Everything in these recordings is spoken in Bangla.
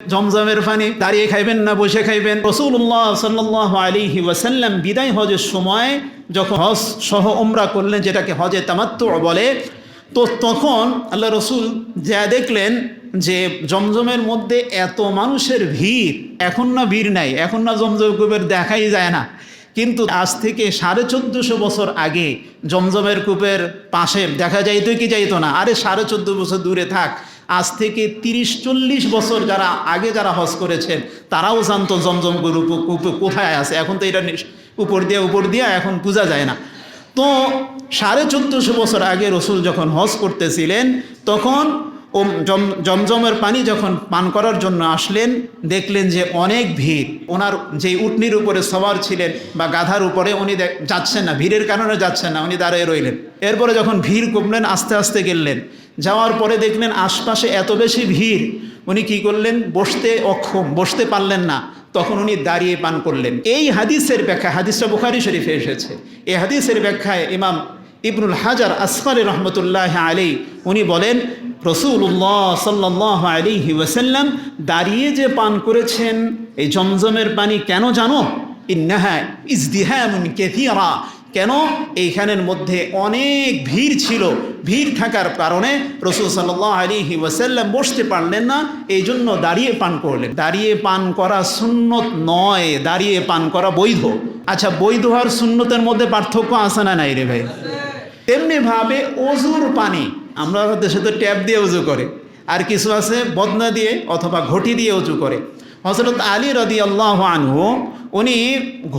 জমজমের পানি, দাঁড়িয়ে খাইবেন না, বসে খাইবেন। রসুল্লাহ সাল্লাহ আলিহি ওয়াসাল্লাম বিদায় হজের সময় যখন হজ সহ ওমরা করলেন, যেটাকে হজে তামাত্ম বলে, তো তখন আল্লাহ রসুল যা দেখলেন যে জমজমের মধ্যে এত মানুষের ভিড়, এখন না ভিড় নাই, এখন না জমজম কূপের দেখাই যায় না। কিন্তু আজ থেকে সাড়ে চোদ্দোশো বছর আগে জমজমের কূপের পাশে দেখা যাইতো কি যাইতো না, আরে সাড়ে চোদ্দ বছর দূরে থাক আজ থেকে তিরিশ, চল্লিশ বছর যারা আগে যারা হজ করেছেন, তারাও জানতো জমজম কোথায় আছে। এখন তো এটা উপর দিয়ে উপর দিয়ে, এখন বোঝা যায় না। তো সাড়ে চোদ্দশো বছর আগে রসুল যখন হজ করতেছিলেন, তখন ও জম, জমজমের পানি যখন পান করার জন্য আসলেন, দেখলেন যে অনেক ভিড়। ওনার যে উটনির উপরে সবার ছিলেন বা গাধার উপরে উনি যাচ্ছেন না, ভিড়ের কারণে যাচ্ছেন না, উনি দাঁড়িয়ে রইলেন। এরপরে যখন ভিড় কমলেন, আস্তে আস্তে গেলেন। যাওয়ার পরে দেখলেন আশপাশে এত বেশি ভিড়। উনি কি করলেন? বসতে অক্ষম, বসতে পারলেন না। তখন উনি দাঁড়িয়ে পান করলেন। এই হাদিসের ব্যাখ্যা, হাদিসটা বুখারি শরীফে এসেছে। এই হাদিসের ব্যাখ্যায় ইমাম ইবনুল হাজার আসফারি রহমতুল্লাহ আলী উনি বলেন রসুল্লাহ সাল্লাহ আলিহি ওয়াসাল্লাম দাঁড়িয়ে যে পান করেছেন, এই জমজমের পানি কেন জানো? ইন্নাহা ইজদিহামুন কেথিয়ারা কেন? এইখানের মধ্যে অনেক ভিড় ছিল। ভিড় থাকার কারণে রসুল সাল্লাহ আলিহি ওয়াসাল্লাম বসতে পারলেন না এই জন্য দাঁড়িয়ে পান করলেন। দাঁড়িয়ে পান করা সুন্নত নয়, দাঁড়িয়ে পান করা বৈধ। আচ্ছা বৈধ আর সুন্নতের মধ্যে পার্থক্য আসে না নাই রে ভাই? তেমনিভাবে অজুর পানি আমরা দেশে তো ট্যাপ দিয়ে উজু করে। আর কিছু আছে বদনা দিয়ে অথবা ঘটি দিয়ে উঁচু করে। হজরত আলী রদি আল্লাহ আনহু, উনি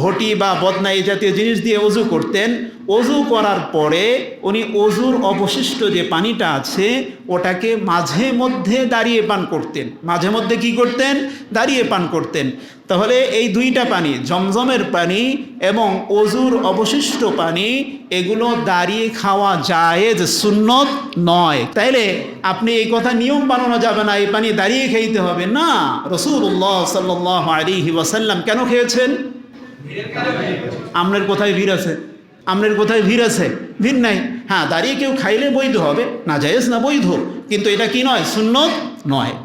ঘটি বা বদনা এই জাতীয় জিনিস দিয়ে উজু করতেন। অজু করার পরে উনি অজুর অবশিষ্ট যে পানিটা আছে, ওটাকে মাঝে মধ্যে দাঁড়িয়ে পান করতেন। মাঝে মধ্যে কি করতেন? দাঁড়িয়ে পান করতেন। তাহলে এই দুইটা পানি, জমজমের পানি এবং অজুর অবশিষ্ট পানি, এগুলো দাঁড়িয়ে খাওয়া জায়েজ, সুন্নত নয়। তাইলে আপনি এই কথা নিয়ম বানানো যাবে না, এই পানি দাঁড়িয়ে খাইতে হবে। না রসুল্লাহ সাল্লাহ আলিহি ওয়াসাল্লাম কেন খেয়েছেন? আমনের কোথায় ভিড় আছে? আমনের কোথায় ভিড় আছে? ভিড় নাই। হ্যাঁ দাঁড়িয়ে কেউ খাইলে বৈধ হবে, না জায়েজ না বৈধ। কিন্তু এটা কি নয়? শূন্য নয়।